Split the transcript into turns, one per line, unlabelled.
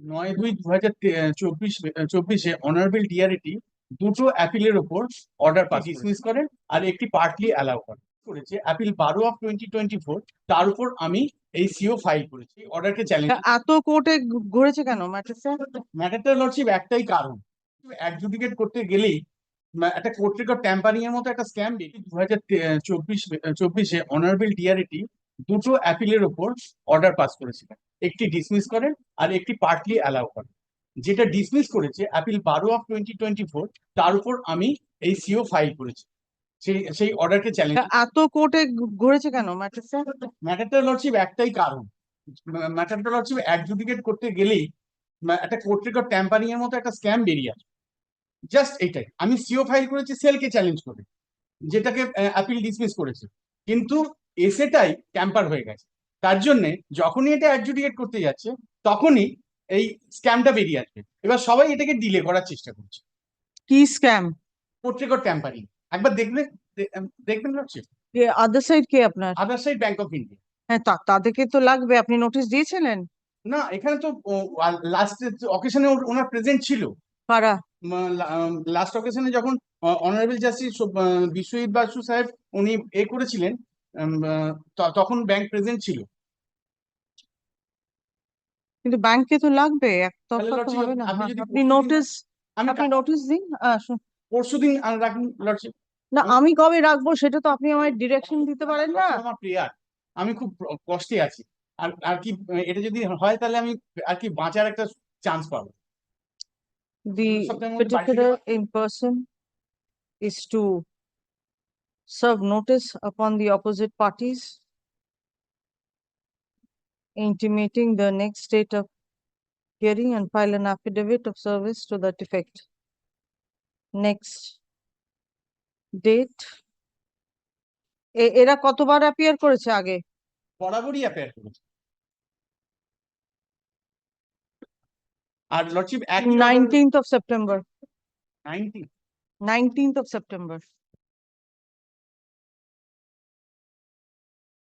নয় দুই দু হাজার চব্বিশ চব্বিশে অনারেবল ডিআরএটি দুটো অ্যাপিলের ওপর অর্ডার পাস ডিসমিস করেন আর একটি পার্টলি অ্যালাউ করেন করেছে অ্যাপিল বারো অফ টোয়েন্টি টোয়েন্টি ফোর তার উপর আমি এই সিও ফাইল করেছি। অর্ডারকে চ্যালেঞ্জ
এত কোর্টে ঘুরেছে কেন
ম্যাটারটা লর্ডশিপ একটাই কারণ। অ্যাডজুডিকেট করতে গেলেই একটা কোর্ট রেকর্ড ট্যাম্পারিং এর মতো একটা স্ক্যাম দু হাজার চব্বিশ চব্বিশে অনারেবল ডিআরএটি দুটো অ্যাপিলের ওপর অর্ডার পাস করেছিলেন একটি ডিসমিস করেন আর একটি পার্টলি অ্যালাউ করেন। যেটা ডিসমিস করেছে অ্যাপিল বারো অফ টোয়েন্টি টোয়েন্টি ফোর তার উপর আমি এই সিও ফাইল করেছি। সেই সেই অর্ডারকে চ্যালেঞ্জ
এত কোর্টে ঘুরেছে কেন
ম্যাটারটা লর্ডশিপ একটাই কারণ। ম্যাটারটা লর্ডশিপ অ্যাডজুডিকেট করতে গেলেই একটা কোর্ট রেকর্ড ট্যাম্পারিং এর মতো একটা স্ক্যাম বেরিয়ে আসে। জাস্ট এটাই। আমি সিও ফাইল করেছি সেলকে চ্যালেঞ্জ করে। যেটাকে অ্যাপিল ডিসমিস করেছে। কিন্তু এসেটাই ট্যাম্পার হয়ে গেছে। তার জন্যে যখনই এটা অ্যাডজুডিকেট করতে যাচ্ছে তখনই এই স্ক্যামটা বেরিয়ে আসবে। এবার সবাই এটাকে ডিলে করার চেষ্টা করছে।
কি স্ক্যাম
কোর্ট রেকর্ড ট্যাম্পারিং একবার দেখবে দেখবেন লর্ডশিপ
আদার সাইড কে আপনার?
Other side bank of India
হ্যাঁ তা তাদেরকে তো লাগবে। আপনি নোটিশ দিয়েছিলেন?
না এখানে তো লাস্ট অকেশনে ওনার প্রেজেন্ট ছিল।
কারা?
লাস্ট অকেশনে যখন অনারেবল জাস্টিস বিশ্বজিৎ বাসু সাহেব উনি এ করেছিলেন তখন ব্যাংক প্রেজেন্ট ছিল।
কিন্তু ব্যাংকে তো লাগবে একতরফা তো হবে না।
আপনি
হ্যাঁ,
যদি
আপনি নোটিশ দিন।
পরশু দিন রাখুন লর্ডশিপ।
না আমি কবে রাখব সেটা তো আপনি আমায় ডিরেকশন দিতে পারেন না।
আমার প্রেয়ার আমি খুব কষ্টে আছি। আর আর কি এটা যদি হয় তাহলে আমি আর কি বাঁচার একটা চান্স পাবো।
The
থেকে
particular in person is to serve notice upon the opposite parties intimating the next date of hearing and file an affidavit of service to that effect. Next date. এ- এরা কতবার অ্যাপিয়ার করেছে আগে?
বরাবরই appear করেছে আর lordship এক
Nineteenth of September,
ninety
nineteenth of September.